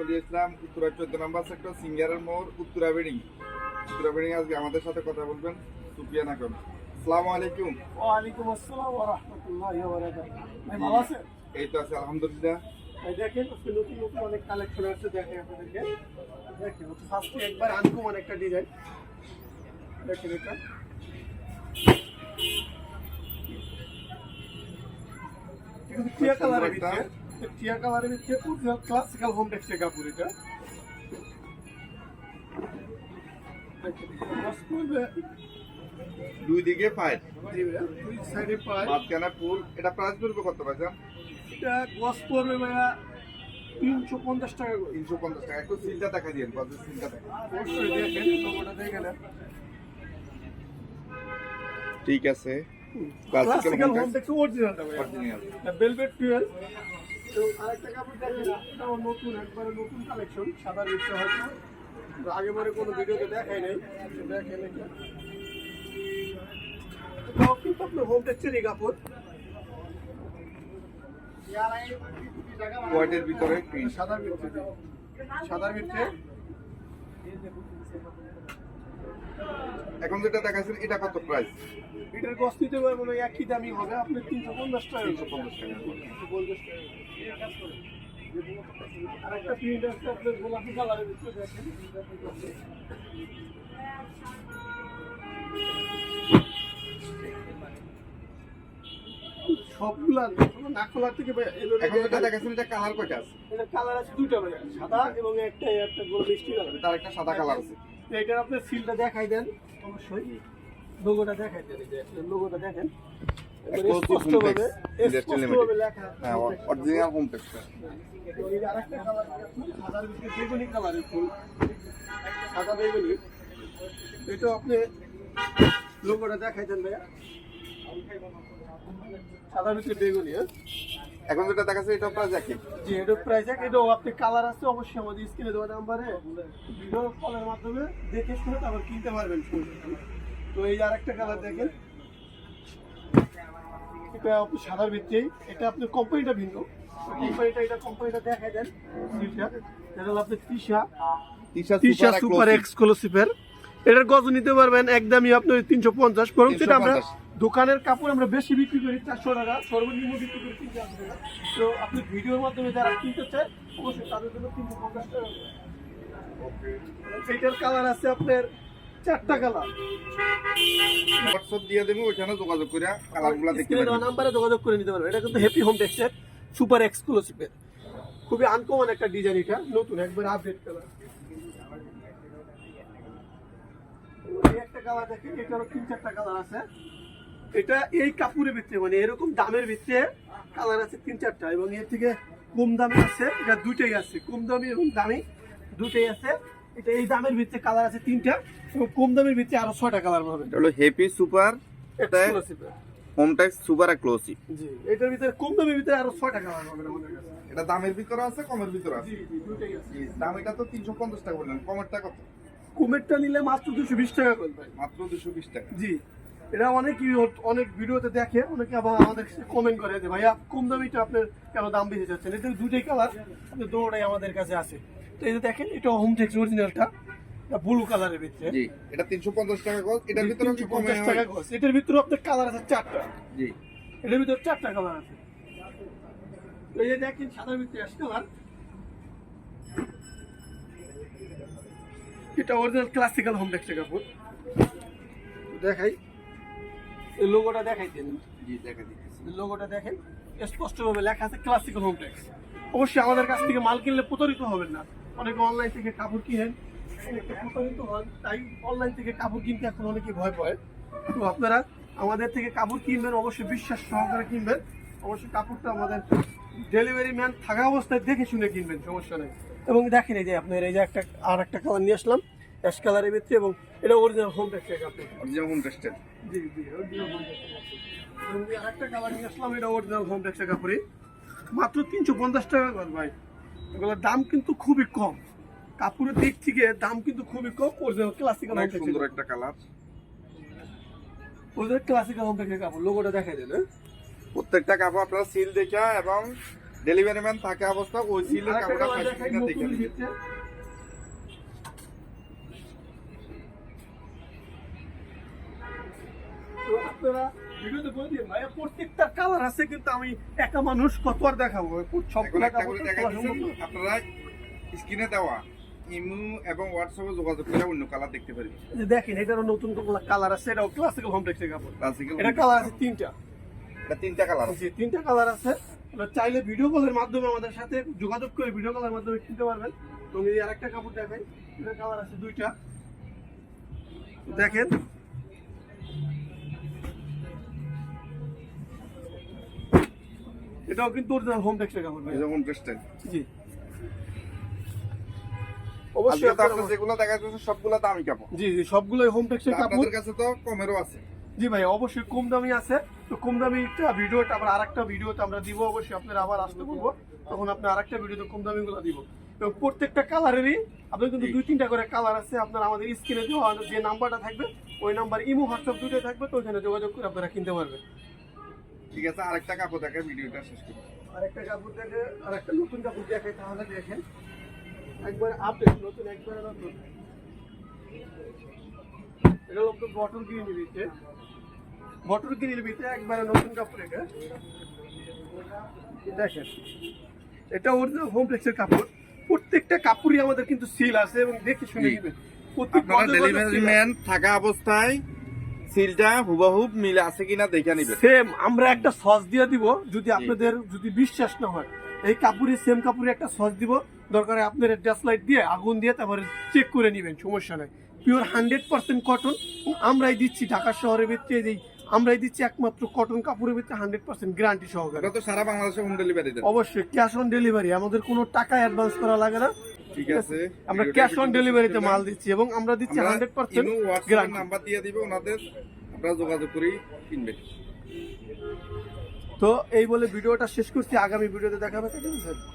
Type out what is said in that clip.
চলে আসলাম উত্তরা চোদ্দ নম্বর সেক্টর সিঙ্গারের মোড় উত্তরা বেডিং। উত্তরা বেডিং আজকে আমাদের সাথে কথা বলবেন সুপিয়ান আকন আসসালামু আলাইকুম। ওয়ালাইকুম আসসালাম ওয়া রাহমাতুল্লাহি ওয়া বারাকাতুহু। ভালো আছেন? এই তো আছে আলহামদুলিল্লাহ। ভাই দেখেন আজকে নতুন নতুন অনেক কালেকশন আছে দেখেন আপনাদেরকে। দেখেন ফার্স্টে একবার আনকমন একটা ডিজাইন দেখেন এটা। এটা টিয়া কালারের ভিতরে টিয়া কালারের ভিতরে ক্লাসিক্যাল হোম টেক্সটাইল কাপড় এটা দুই দিকে পাইপ দুই সাইডে পায়। মাঝখানে ফুল। এটা প্রাইস পড়বে কত পয়সা এটা গস পড়বে ভাইয়া তিনশো পঞ্চাশ টাকা তিনশো পঞ্চাশ টাকা। একটু সিলটা দেখা দিন কত সিলটা দেখা অবশ্যই দেখেন লোগোটা দেখে নেন। ঠিক আছে। Classical home tex original velvet তো আরেকটা কাপড় দেখেন এটাও নতুন একবারে নতুন কালেকশন সাদা রিক্সা হয়তো। আগে পরে কোনো ভিডিওতে দেখাই নাই। তো দেখেন এটা। এটাও কিন্তু আপনার হোম টেক্সেরই কাপড়। হোয়াইটের ভিতরে সাদার ভিতরে সাদার ভিতরে এখন যেটা দেখাচ্ছেন এটা কত প্রাইস এটার নিতে পারব না একই দামই হবে আপনার তিনশো পঞ্চাশ টাকা তিনশো পঞ্চাশ টাকা তিনশো পঞ্চাশ টাকা আর একটা প্রিন্ট আছে আপনার গোলাপি কালারের ভিতরে দেখেন। সবগুলা না খোলার থেকে ভাই এভাবে এখন যেটা দেখাচ্ছেন এটা কালার কয়টা আছে? এটা কালার আছে দুইটা সাদা এবং একটা একটা গোল মিষ্টি কালার তার একটা সাদা কালার আছে। এটার আপনি সিলটা দেখাই দেন। অবশ্যই। লোগোটা দেখাই দেন এই যে লোগোটা দেখেন। হ্যাঁ সাদা এটা আপনি লোগোটা দেখাই দেন ভাইয়া। সাদার ভিতরে বেগুনি হ্যাঁ? এখন যেটা দেখাচ্ছে এটা প্রাইস একই। জি এটা প্রাইস এক এটাও আপনি কালার আছে অবশ্যই আমাদের স্ক্রিনে দেওয়া নাম্বারে ভিডিও কলের মাধ্যমে দেখে শুনে তারপর কিনতে পারবেন তো এই যে আরেকটা কালার দেখেন। এটা আপনি সাদার ভিত্তি। এটা আপনার কোম্পানিটা ভিন্ন। কোম্পানিটা এটা কোম্পানিটা দেখাই দেন। সিলটা এটা হলো আপনার তিশা। তিশা তিশা সুপার এক্সক্লুসিভের এটার গজ নিতে পারবেন। একদমই আপনার তিনশো পঞ্চাশ বরং সেটা আমরা 350 দোকানের কাপড় আমরা বেশি বিক্রি করি চারশো টাকা সর্বনিম্ন বিক্রি করি তিনশো আশি টাকা। তো আপনি ভিডিওর মাধ্যমে যারা কিনতে চায় অবশ্যই তাদের জন্য তিনশো পঞ্চাশ টাকা এইটার কালার আছে আপনার চারটা কালার হোয়াটসঅ্যাপ দিয়ে দেবো ওইখানে যোগাযোগ করে কালারগুলো দেখতে পাবেন নাম্বারে যোগাযোগ করে নিতে পারবেন। এটা কিন্তু হ্যাপি হোম সুপার এক্সক্লুসিভের খুবই আনকমন একটা ডিজাইন এটা নতুন একবার আপডেট কালার একটা কালার দেখেন এটারও তিন চারটা কালার আছে। এটা এই কাপড়ের ভিতরে মানে এরকম দামের ভিতরে কালার আছে তিন চারটা এবং এর থেকে কম দামে আছে এটা দুইটাই আছে কম দামি এবং দামি দুইটাই আছে। এটা এই দামের ভিতরে কালার আছে তিনটা এবং কম দামের ভিতরে আরও ছয়টা কালার পাবেন এটা হলো হ্যাপি সুপার Exclusive এর। হোম টেক্স সুপার ক্লোসি জি এটার ভিতরে কম দামের ভিতরে আরও ছয়টা কালার পাবেন আমাদের কাছে। এটা দামের ভিতরে আছে কমের ভিতরে আছে? জি জি দুইটাই আছে। দাম এটা তো তিনশো পঞ্চাশ টাকা বললেন কমেরটা কত? কমেরটা নিলে মাত্র দুশো বিশ টাকা করে ভাই। মাত্র দুশো বিশ টাকা। জি। এটা অনেকই অনেক ভিডিওতে দেখে অনেকে আবার আমাদের কমেন্ট করে যে ভাইয়া কম দামিটা আপনার কেন দাম বেশি যাচ্ছেন এটা দুইটাই কালার দুটোটাই আমাদের কাছে আছে। তো এই যে দেখেন এটা হোম টেক্স অরিজিনালটা ব্লু কালারের ভিতরে। জি এটা তিনশো পঞ্চাশ টাকা গজ এটার ভিতরে 350 টাকা গজ। এটার ভিতরে আপনার কালার আছে চারটা। জি। এটার ভিতরে চারটা কালার আছে। তো এই যে দেখেন সাদার ভিতরে আসছে কালার এটা অরিজিনাল ক্লাসিক্যাল হোম কাপড়। দেখাই। লোগোটা দেখাই দিন জি দেখা দিচ্ছি লোগোটা দেখেন স্পষ্টভাবে লেখা আছে ক্লাসিক্যাল হোম টেক্স অবশ্যই আমাদের কাছ থেকে মাল কিনলে প্রতারিত হবেন না। অনেকে অনলাইন থেকে কাপড় কিনেন প্রতারিত হন তাই অনলাইন থেকে কাপড় কিনতে এখন অনেকে ভয় পায়। তো আপনারা আমাদের থেকে কাপড় কিনবেন অবশ্যই বিশ্বাস সহকারে কিনবেন। অবশ্যই কাপড়টা আমাদের ডেলিভারি ম্যান থাকা অবস্থায় দেখে শুনে কিনবেন সমস্যা নেই। এবং দেখেন এই যে আপনার এই যে একটা আর একটা কালার নিয়ে আসলাম। অ্যাশ কালারের ভিতরে এবং এটা অরিজিনাল হোম টেক্সের কাপড় অরিজিনাল হোম টেক্সটাইল জি জি home textile আছে। আরেকটা কালার নিয়ে আসলাম এটা অরিজিনাল হোম টেক্সের কাপড়ে মাত্র তিনশো পঞ্চাশ টাকা ভাই। এগুলোর দাম কিন্তু খুবই কম। কাপড়ের দিক থেকে দাম কিন্তু খুবই কম অরিজিনাল ক্লাসিক্যাল হোম সুন্দর একটা কালার অরিজিনাল ক্লাসিক্যাল হোম টেক্সের কাপড় লোগোটা দেখাই দেন হ্যাঁ? প্রত্যেকটা কাপড় আপনারা সিল দেখা এবং ডেলিভারি ম্যান থাকা অবস্থা ওই সিলের কাপড়টা দেখে ভিডিওতে বলে দিন ভাইয়া প্রত্যেকটা কালার আছে কিন্তু আমি একা মানুষ কত আর দেখাবো? সব এখন একটা করে আপনারা স্ক্রিনে দেওয়া ইমু এবং হোয়াটসঅ্যাপে যোগাযোগ করে অন্য কালার দেখতে পারবেন। দেখেন এটারও নতুন কালার আছে এটাও ক্লাসিক্যাল হোম টেক্সের কাপড় ক্লাসিক্যাল এটা কালার আছে তিনটা। এটা তিনটা কালার আছে। তিনটা কালার আছে। চাইলে ভিডিও কলের মাধ্যমে আমাদের সাথে যোগাযোগ করে ভিডিও কলের মাধ্যমে কিনতে পারবেন। এবং এই আরেকটা কাপড় দেখাই। এটা কালার আছে দুইটা। দেখেন। এটাও কিন্তু অরিজিনাল হোম টেক্সের কাপড় ভাই। যেমন টেক্সটাইল জি। অবশ্যই অবশ্যই আপনারা- যেগুলো দেখাচ্ছেন সবগুলো দামি কাপড়। জি জি সবগুলোই হোম টেক্সের কাপড় আপনাদের কাছে তো কমেরও আছে। জি ভাই অবশ্যই কম দামি আছে। তো কম দামি একটা ভিডিওটা আবার আরেকটা ভিডিওতে আমরা দিব অবশ্যই আপনারা আবার আসতে বলব। তখন আপনি আরেকটা ভিডিওতে কম দামি গুলো দিব। এবং প্রত্যেকটা কালারেরই আপনার কিন্তু দুই তিনটা করে কালার আছে আপনার আমাদের স্ক্রিনে দেওয়া যে নাম্বারটা থাকবে ওই নাম্বার ইমো হোয়াটসঅ্যাপ দুটোই থাকবে তো ওখানে যোগাযোগ করে আপনারা কিনতে পারবেন। ঠিক আছে আরেকটা কাপড় দেখে ভিডিওটা শেষ করি। আরেকটা কাপড় দেখে আরেকটা নতুন কাপড় দেখাই তাহলে দেখেন। একবার আপডেট নতুন একবারে নতুন। এটা আপনার বটল কিনে নিবিতে বটল কিনে নিবিতে একবারে নতুন কাপড় এটা। দেখেন। এটা অরিজিনাল হোম ফ্লেক্সের কাপড়। প্রত্যেকটা কাপড়ই আমাদের কিন্তু সিল আছে এবং দেখে শুনে। নেবেন। প্রত্যেক ডেলিভারি ম্যান থাকা অবস্থায় সিলটা হুবাহুব মিল আছে কিনা দেখে নিবেন সেম আমরা একটা সস দিয়ে দিব যদি আপনাদের যদি বিশ্বাস না হয়। এই কাপড়ে সেম কাপড়ে একটা সস দিব দরকার আপনার ড্যাশ লাইট দিয়ে আগুন দিয়ে তারপরে চেক করে নেবেন সমস্যা নাই। পিওর হান্ড্রেড পার্সেন্ট কটন আমরাই দিচ্ছি ঢাকা শহরের ভিতরে এই আমরাই দিচ্ছি একমাত্র কটন কাপড়ের ভিতরে হান্ড্রেড পার্সেন্ট গ্যারান্টি সহকারে। সারা বাংলাদেশে হোম ডেলিভারি অবশ্যই ক্যাশ অন ডেলিভারি আমাদের কোনো টাকা অ্যাডভান্স করা লাগে না। ঠিক আছে। আমরা ক্যাশ অন ডেলিভারিতে মাল দিচ্ছি এবং আমরা দিচ্ছি হান্ড্রেড পার্সেন্ট নাম্বার দিয়ে দিবে ওনাদের আপনারা যোগাযোগ করেই কিনবেন। তো এই বলে ভিডিওটা শেষ করছি। আগামী ভিডিওতে ঠিক আছে